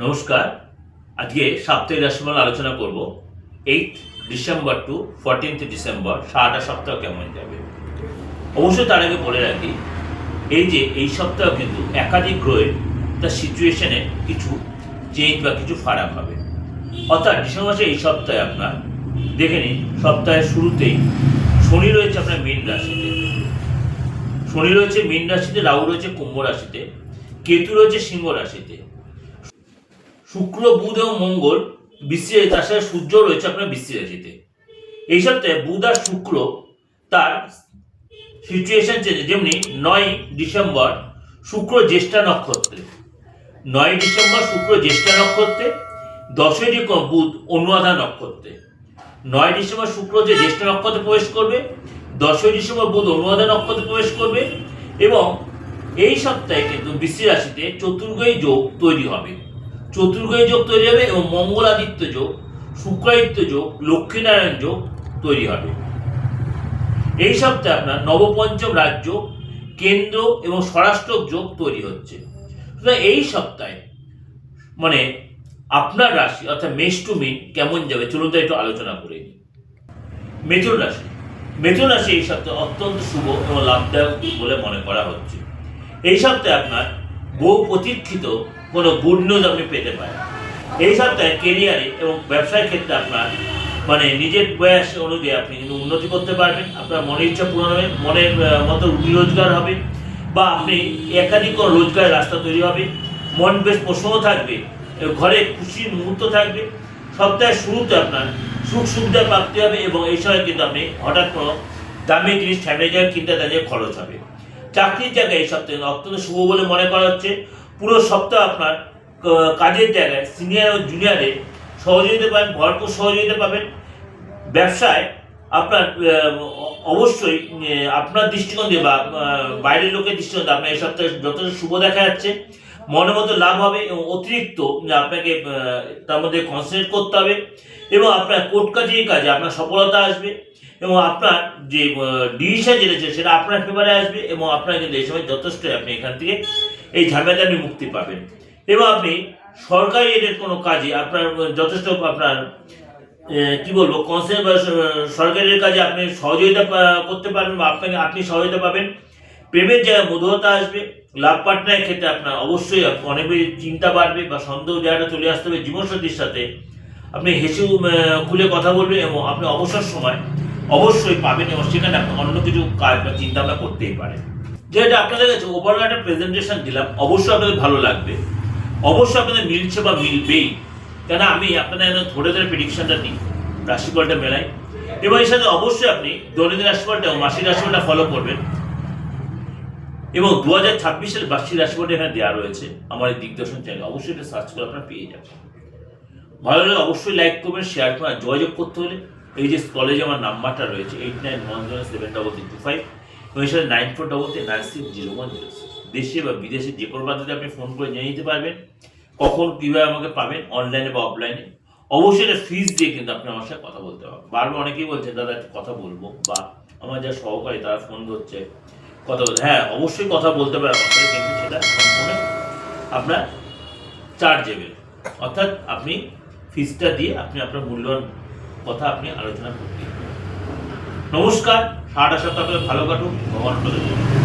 নমস্কার। আজকে সাপ্তাহিক রাশিফল আলোচনা করব। Eight December to fourteenth December, সারাটা সপ্তাহ কেমন যাবে? অবশ্যই তার আগে বলে রাখি, এই যে এই সপ্তাহ কিন্তু একাধিক গ্রহের তার সিচুয়েশনে কিছু চেঞ্জ বা কিছু ফারাক হবে। অর্থাৎ ডিসেম্বর মাসে এই সপ্তাহে আপনার, দেখে নিন, সপ্তাহের শুরুতেই শনি রয়েছে আপনার মীন রাশিতে। শনি রয়েছে মীন রাশিতে, রাহু রয়েছে কুম্ভ রাশিতে, কেতু রয়েছে সিংহ রাশিতে। শুক্র, বুধ এবং মঙ্গল বিশ্বে তার সাথে সূর্য রয়েছে আপনার বৃষ্টি রাশিতে। এই সপ্তাহে বুধ আর শুক্র তার সিচুয়েশন চেঞ্জ যেমনি নয় ডিসেম্বর শুক্র জ্যেষ্ঠা নক্ষত্রে। নয় ডিসেম্বর শুক্র জ্যেষ্ঠা নক্ষত্রে, দশই বুধ অনুরাধা নক্ষত্রে। নয় ডিসেম্বর শুক্র যে জ্যেষ্ঠা নক্ষত্রে প্রবেশ করবে, দশই ডিসেম্বর বুধ অনুরাধা নক্ষত্রে প্রবেশ করবে এবং এই সপ্তাহে কিন্তু বৃষ্টি রাশিতে চতুর্গই যোগ তৈরি হবে। চতুর্গয় যোগ তৈরি হবে এবং মঙ্গলাদিত্য যোগ, শুক্রাদিত্য যোগ, লক্ষ্মীনারায়ণ যোগ তৈরি হবে। এই সপ্তাহে আপনার নবপঞ্চম রাজ্য, কেন্দ্র এবং স্বরাষ্ট্র যোগ তৈরি হচ্ছে। সুতরাং এই সপ্তাহে মানে আপনার রাশি অর্থাৎ মেষ টু মিন কেমন যাবে? চলুন তো একটু আলোচনা করে নিই। মিথুন রাশি। মিথুন রাশি এই সপ্তাহে অত্যন্ত শুভ এবং লাভদায়ক বলে মনে করা হচ্ছে। এই সপ্তাহে আপনার বহু প্রতীক্ষিত কোনো গুড নিউজ আপনি পেতে পারেন। এই সপ্তাহে কেরিয়ারে এবং ব্যবসায় ক্ষেত্রে আপনার মানে নিজের বয়স অনুযায়ী আপনি কিন্তু উন্নতি করতে পারবেন, আপনার মনের ইচ্ছা পূরণ হবে, মনের মতো রোজগার হবে বা আপনি একাধিক রোজগারের রাস্তা তৈরি হবে, মন বেশ প্রসন্ন থাকবে ঘরে খুশির মুহূর্ত থাকবে, সপ্তাহের শুরুতে আপনার সুখ সুবিধা প্রাপ্তি হবে এবং এই সময় কিন্তু আপনি হঠাৎ কোনো দামি জিনিস ফ্যামিলি কিনতে তাদের খরচ হবে। চাকরির জায়গায় এই সপ্তাহে অত্যন্ত শুভ বলে মনে করা হচ্ছে। পুরো সপ্তাহ আপনার কাজের জায়গায় সিনিয়র ও জুনিয়রে সহযোগিতা পাবেন, ভরপুর সহযোগিতা পাবেন। ব্যবসায় আপনার অবশ্যই আপনার দৃষ্টিকোণ দিয়ে বা বাইরের লোকের দৃষ্টিকোণ দিয়ে আপনার এই সপ্তাহে যথেষ্ট শুভ দেখা যাচ্ছে। মনের মতো লাভ হবে এবং অতিরিক্ত আপনাকে তার মধ্যে কনসেন্ট্রেট করতে হবে। এবং আপনার কোর্ট কাজের কাজে আপনার সফলতা আসবে এবং আপনার যে ডিসিশন যেটা সেটা আপনার ফেভারে আসবে এবং আপনার কিন্তু এই সময় যথেষ্ট আপনি এখান থেকে এই ঝামেলা আপনি মুক্তি পাবেন। এবং আপনি সরকারি এদের কোনো কাজে আপনার, যথেষ্ট আপনার কি বলব বা সরকারের কাজে আপনি সহযোগিতা করতে পারবেন বা আপনাকে, আপনি সহযোগিতা পাবেন। প্রেমের জায়গায় মধুরতা আসবে। লাভ পার্টনারের ক্ষেত্রে আপনার অবশ্যই অনেক বেশি চিন্তা বাড়বে বা সন্দেহ জায়গাটা চলে আসতে হবে জীবনসাথীর সাথে। আপনি হেসে খুলে কথা বলবেন এবং আপনি অবসর সময় অবশ্যই পাবেন এবং সেখানে আপনি অন্য কিছু কাজ বা চিন্তা ভাবনা করতেই পারেন যেটা আপনাদের কাছে ওভারঅল একটা প্রেজেন্টেশন দিলাম, অবশ্যই আপনাদের ভালো লাগবে। অবশ্যই আপনাদের মিলছে বা মিলবেই। কেন আমি আপনাদের ধরে ধরে প্রেডিকশনটা দিই, রাশিফলটা মেলাই এবং এর সাথে অবশ্যই আপনি দৈনন্দিন রাশিফলটা এবং মাসিক রাশিফলটা ফলো করবেন। এবং দু হাজার ছাব্বিশের বার্ষিক রাশিফলটা এখানে দেওয়া রয়েছে। আমার এই দিগদর্শন চ্যানেল অবশ্যই এটা সার্চ করে আপনারা পেয়ে যাবেন। ভালো লাগলে অবশ্যই লাইক করবেন শেয়ার করবেন যোগাযোগ করতে হলে এই যে কলেজে আমার নাম্বারটা রয়েছে eight nine one zero seven double three two five এবং সাথে nine four double three nine six zero one zero দেশে বা বিদেশে যে কোনো প্রান্তে আপনি ফোন করে জেনে নিতে পারবেন, কখন কীভাবে আমাকে পাবেন অনলাইনে বা অফলাইনে অবশ্যই এটা ফিজ দিয়ে কিন্তু আপনি আমার সাথে কথা বলতে পারবেন। বারবার অনেকেই বলছে দাদা, একটু কথা বলব। বা আমার যা সহকারী, তারা ফোন করছে, কথা বলতে হ্যাঁ অবশ্যই কথা বলতে পারে আমার সাথে, কিন্তু সেটা আপনার চার্জেবল অর্থাৎ আপনি ফিসটা দিয়ে আপনি আপনার মূল্যবান কথা আপনি আলোচনা করতে নমস্কার সাড়ে সপ্তাহ আপনাদের ভালো কাটুন ভগবান